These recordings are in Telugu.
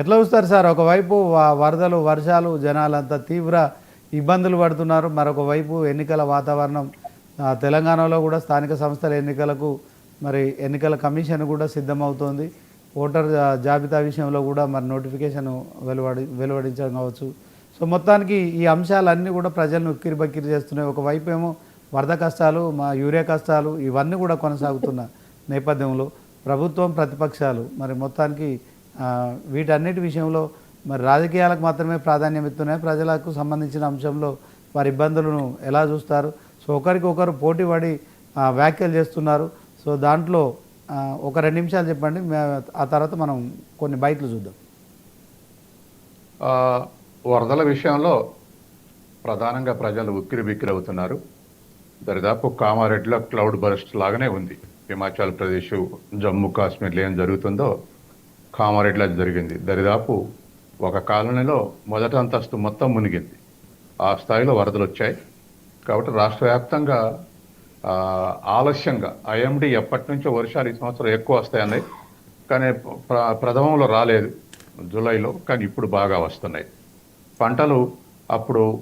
ఎట్లా చూస్తారు సార్? ఒకవైపు వరదలు వర్షాలు జనాలంతా తీవ్ర ఇబ్బందులు పడుతున్నారు. మరొక వైపు ఎన్నికల వాతావరణం తెలంగాణలో కూడా స్థానిక సంస్థల ఎన్నికలకు మరి ఎన్నికల కమిషన్ కూడా సిద్ధమవుతోంది. ఓటర్ జాబితా విషయంలో కూడా మరి నోటిఫికేషన్ వెలువడి వెలువడించడం కావచ్చు. సో మొత్తానికి ఈ అంశాలన్నీ కూడా ప్రజలను ఉక్కిరి బక్కిరి చేస్తున్నాయి ఒకవైపు ఏమో వరద కష్టాలు మా యూరియా కష్టాలు ఇవన్నీ కూడా కొనసాగుతున్న నేపథ్యంలో ప్రభుత్వం ప్రతిపక్షాలు మరి మొత్తానికి వీటన్నిటి విషయంలో మరి రాజకీయాలకు మాత్రమే ప్రాధాన్యం ఇస్తున్నాయి. ప్రజలకు సంబంధించిన అంశంలో వారి ఇబ్బందులను ఎలా చూస్తారు? సో ఒకరికి ఒకరు పోటీ పడి వ్యాఖ్యలు చేస్తున్నారు. సో దాంట్లో ఒక రెండు నిమిషాలు చెప్పండి. ఆ తర్వాత మనం కొన్ని బయటలు చూద్దాం. వరదల విషయంలో ప్రధానంగా ప్రజలు ఉక్కిరి బిక్కిరి అవుతున్నారు దరిదాపు కామారెడ్డిలో క్లౌడ్ బరస్ట్ లాగానే ఉంది. హిమాచల్ ప్రదేశ్ జమ్మూ కాశ్మీర్లో ఏం జరుగుతుందో కామారెడ్డిలో అది జరిగింది. దరిదాపు ఒక కాలనీలో మొదటి అంతస్తు మొత్తం మునిగింది. ఆ స్థాయిలో వరదలు వచ్చాయి. కాబట్టి రాష్ట్ర వ్యాప్తంగా ఆలస్యంగా ఐఎండి ఎప్పటి నుంచో వర్షాలు ఈ సంవత్సరం ఎక్కువ వస్తాయన్నాయి. కానీ ప్ర ప్రథమంలో రాలేదు జూలైలో కానీ ఇప్పుడు బాగా వస్తున్నాయి. పంటలు అప్పుడు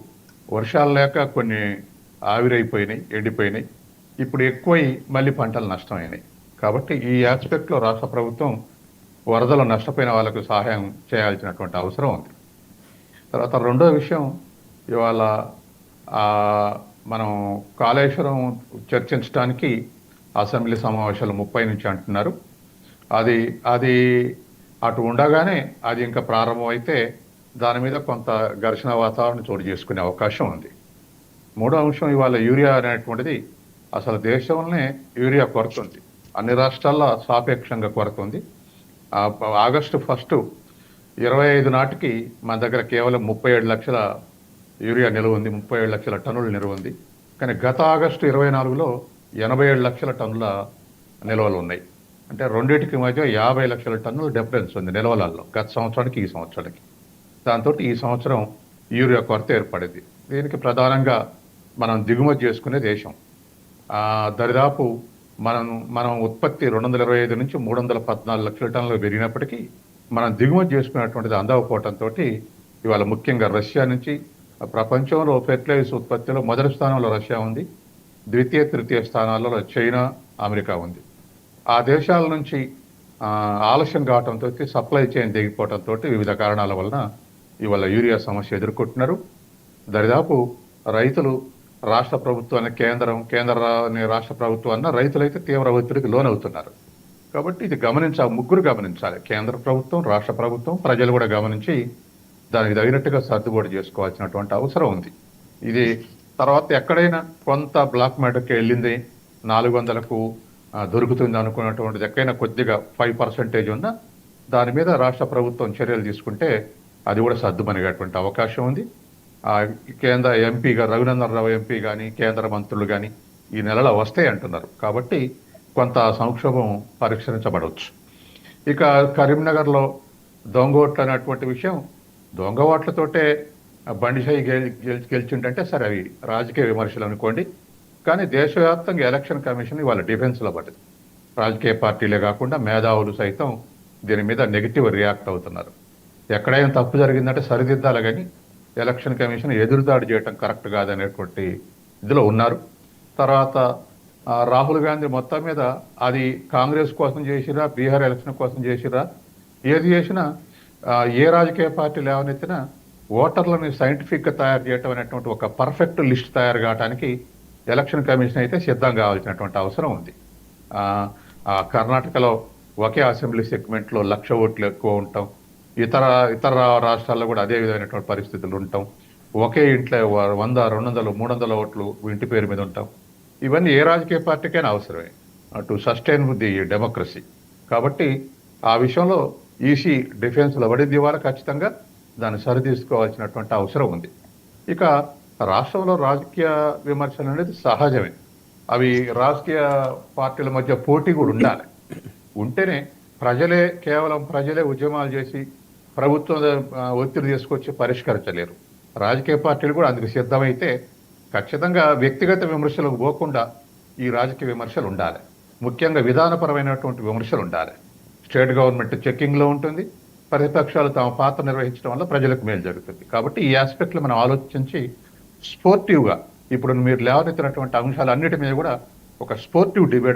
వర్షాలు లేక కొన్ని ఆవిరైపోయినాయి ఎండిపోయినాయి. ఇప్పుడు ఎక్కువై మళ్ళీ పంటలు నష్టమైనాయి. కాబట్టి ఈ ఆస్పెక్ట్లో రాష్ట్ర ప్రభుత్వం వరదలు నష్టపోయిన వాళ్ళకు సహాయం చేయాల్సినటువంటి అవసరం ఉంది. తర్వాత రెండో విషయం ఇవాళ మనం కాళేశ్వరం చర్చించడానికి అసెంబ్లీ సమావేశాలు ముప్పై నుంచి అంటున్నారు. అది అది అటు ఉండగానే అది ఇంకా ప్రారంభమైతే దాని మీద కొంత ఘర్షణ వాతావరణం చోటు చేసుకునే అవకాశం ఉంది. మూడో అంశం ఇవాళ యూరియా అనేటువంటిది అసలు దేశంలోనే యూరియా కొరత ఉంది. అన్ని రాష్ట్రాల్లో సాపేక్షంగా కొరత ఉంది. ఆగస్టు ఫస్ట్ ఇరవై ఐదు నాటికి మన దగ్గర కేవలం ముప్పై ఏడు లక్షల యూరియా నిల్వ ఉంది ముప్పై ఏడు లక్షల టన్నులు నిల్వ ఉంది. కానీ గత ఆగస్టు ఇరవై నాలుగులో ఎనభై ఏడు లక్షల టన్నుల నిల్వలు ఉన్నాయి. అంటే రెండింటికి మధ్య యాభై లక్షల టన్నుల డిఫరెన్స్ ఉంది నిల్వలలో గత సంవత్సరానికి ఈ సంవత్సరానికి. దాంతో ఈ సంవత్సరం యూరియా కొరత ఏర్పడింది. దీనికి ప్రధానంగా మనం దిగుమతి చేసుకునే దేశం. దరిదాపు మనం మనం ఉత్పత్తి రెండు వందల ఇరవై ఐదు నుంచి మూడు వందల పద్నాలుగు లక్షల టన్నులు పెరిగినప్పటికీ మనం దిగుమతి చేసుకునేటువంటిది అందకపోవడంతో ఇవాళ ముఖ్యంగా రష్యా నుంచి ప్రపంచంలో ఫెర్టిలైజర్స్ ఉత్పత్తిలో మొదటి స్థానంలో రష్యా ఉంది. ద్వితీయ తృతీయ స్థానాలలో చైనా అమెరికా ఉంది. ఆ దేశాల నుంచి ఆలస్యం కావడంతో సప్లై చైన్ దిగిపోవడంతో వివిధ కారణాల వలన ఇవాళ యూరియా సమస్య ఎదుర్కొంటున్నారు. దరిదాపు రైతులు రాష్ట్ర ప్రభుత్వాన్ని కేంద్రం కేంద్ర రాష్ట్ర ప్రభుత్వాన్న రైతులైతే తీవ్ర ఒత్తిడికి లోనవుతున్నారు. కాబట్టి ఇది గమనించ ముగ్గురు గమనించాలి. కేంద్ర ప్రభుత్వం రాష్ట్ర ప్రభుత్వం ప్రజలు కూడా గమనించి దానికి తగినట్టుగా సర్దుబాటు చేసుకోవాల్సినటువంటి అవసరం ఉంది. ఇది తర్వాత ఎక్కడైనా కొంత బ్లాక్ మ్యాటర్కి వెళ్ళింది నాలుగు వందలకు దొరుకుతుంది అనుకున్నటువంటిది ఎక్కడైనా కొద్దిగా ఫైవ్ పర్సెంటేజ్ ఉన్నా దాని మీద రాష్ట్ర ప్రభుత్వం చర్యలు తీసుకుంటే అది కూడా సర్దుమనిగేటువంటి అవకాశం ఉంది. కేంద్ర ఎంపీగా రఘునందనరావు ఎంపీ కానీ కేంద్ర మంత్రులు కానీ ఈ నెలలో వస్తాయి అంటున్నారు. కాబట్టి కొంత సంక్షోభం పరిష్కరించబడవచ్చు. ఇక కరీంనగర్లో దొంగ ఓట్లు అనేటువంటి విషయం దొంగ ఓట్లతోటే బండిషాయి గెలి గెలిచి గెలిచిండంటే సరే అవి రాజకీయ విమర్శలు అనుకోండి. కానీ దేశవ్యాప్తంగా ఎలక్షన్ కమిషన్ ఇవాళ డిఫెన్స్లో పడ్డది రాజకీయ పార్టీలే కాకుండా మేధావులు సైతం దీని మీద నెగిటివ్ రియాక్ట్ అవుతున్నారు. ఎక్కడైనా తప్పు జరిగిందంటే సరిదిద్దాలి కానీ ఎలక్షన్ కమిషన్ ఎదురుదాడి చేయటం కరెక్ట్ కాదనేటువంటి ఇదిలో ఉన్నారు. తర్వాత రాహుల్ గాంధీ మొత్తం మీద అది కాంగ్రెస్ కోసం చేసిరా బీహార్ ఎలక్షన్ కోసం చేసిరా ఏది చేసినా ఏ రాజకీయ పార్టీ లేవనెత్తినా ఓటర్లను సైంటిఫిక్గా తయారు చేయటం అనేటువంటి ఒక పర్ఫెక్ట్ లిస్ట్ తయారు కావడానికి ఎలక్షన్ కమిషన్ అయితే సిద్ధం కావాల్సినటువంటి అవసరం ఉంది. కర్ణాటకలో ఒకే అసెంబ్లీ సెగ్మెంట్లో లక్ష ఓట్లు ఎక్కువ ఉండటం ఇతర ఇతర రాష్ట్రాల్లో కూడా అదే విధమైనటువంటి పరిస్థితులు ఉంటాం. ఒకే ఇంట్లో వంద రెండు వందలు మూడు వందల ఓట్లు ఇంటి పేరు మీద ఉంటాం. ఇవన్నీ ఏ రాజకీయ పార్టీకైనా అవసరమే. To sustain the democracy. కాబట్టి ఆ విషయంలో ఈసీ డిఫెన్స్లో పడింది ఇవాళ ఖచ్చితంగా. దాన్ని సరితీసుకోవాల్సినటువంటి అవసరం ఉంది. ఇక రాష్ట్రంలో రాజకీయ విమర్శలు అనేది సహజమే. అవి రాజకీయ పార్టీల మధ్య పోటీ కూడా ఉండాలి. ఉంటేనే ప్రజలే కేవలం ప్రజలే ఉద్యమాలు చేసి ప్రభుత్వం ఒత్తిడి తీసుకొచ్చి పరిష్కరించలేరు. రాజకీయ పార్టీలు కూడా అందుకు సిద్ధమైతే ఖచ్చితంగా వ్యక్తిగత విమర్శలకు పోకుండా ఈ రాజకీయ విమర్శలు ఉండాలి. ముఖ్యంగా విధానపరమైనటువంటి విమర్శలు ఉండాలి. స్టేట్ గవర్నమెంట్ చెక్కింగ్లో ఉంటుంది. ప్రతిపక్షాలు తమ పాత్ర నిర్వహించడం వల్ల ప్రజలకు మేలు జరుగుతుంది. కాబట్టి ఈ ఆస్పెక్ట్లు మనం ఆలోచించి స్పోర్టివ్గా ఇప్పుడు మీరు లేవనెత్తినటువంటి అంశాలన్నిటి మీద కూడా ఒక స్పోర్టివ్ డిబేట్